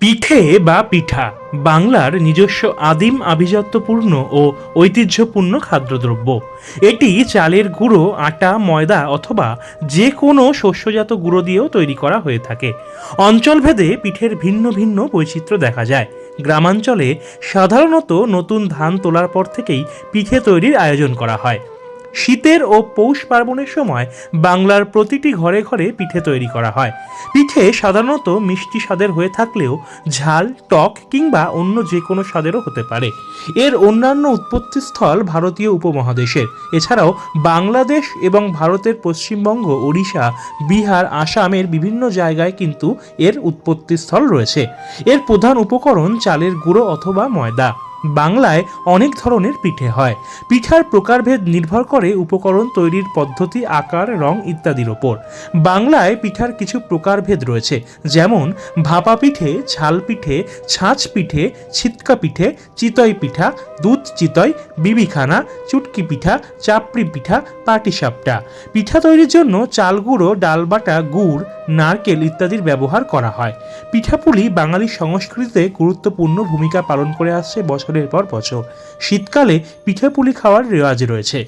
পিঠে বা পিঠা, বাংলার নিজস্ব আদিম আভিজাত্যপূর্ণ ও ঐতিহ্যপূর্ণ খাদ্যদ্রব্য। এটি চালের গুঁড়ো, আটা, ময়দা অথবা যে কোনো শস্যজাত গুঁড়ো দিয়েও তৈরি করা হয়ে থাকে। অঞ্চলভেদে পিঠের ভিন্ন ভিন্ন বৈচিত্র্য দেখা যায়। গ্রামাঞ্চলে সাধারণত নতুন ধান তোলার পর থেকেই পিঠে তৈরির আয়োজন করা হয়। শীতের ও পৌষ পার্বণের সময় বাংলার প্রতিটি ঘরে ঘরে পিঠে তৈরি করা হয়। পিঠে সাধারণত মিষ্টি স্বাদের হয়ে থাকলেও ঝাল, টক কিংবা অন্য যে কোনো স্বাদেরও হতে পারে। এর অন্যান্য উৎপত্তিস্থল ভারতীয় উপমহাদেশের। এছাড়াও বাংলাদেশ এবং ভারতের পশ্চিমবঙ্গ, ওড়িশা, বিহার, আসামের বিভিন্ন জায়গায় কিন্তু এর উৎপত্তিস্থল রয়েছে। এর প্রধান উপকরণ চালের গুঁড়ো অথবা ময়দা। বাংলায় অনেক ধরনের পিঠে হয়। পিঠার প্রকারভেদ নির্ভর করে উপকরণ তৈরির পদ্ধতি, আকার, রং ইত্যাদির ওপর। বাংলায় পিঠার কিছু প্রকারভেদ রয়েছে, যেমন ভাপা পিঠে, ঝাল পিঠে, ছাঁচ পিঠে, ছিটকা পিঠে, চিতই পিঠা, দুধ চিতই, বিবিখানা, চুটকি পিঠা, চাপড়ি পিঠা, পাটিসাপটা। পিঠা তৈরির জন্য চাল গুঁড়ো ডালবাটা গুড়, নারকেল ইত্যাদির ব্যবহার করা হয়। পিঠাপুলি বাঙালি সংস্কৃতিতে গুরুত্বপূর্ণ ভূমিকা পালন করে আসছে বছরের পর বছর। শীতকালে পিঠাপুলি খাওয়ার রেওয়াজ রয়েছে।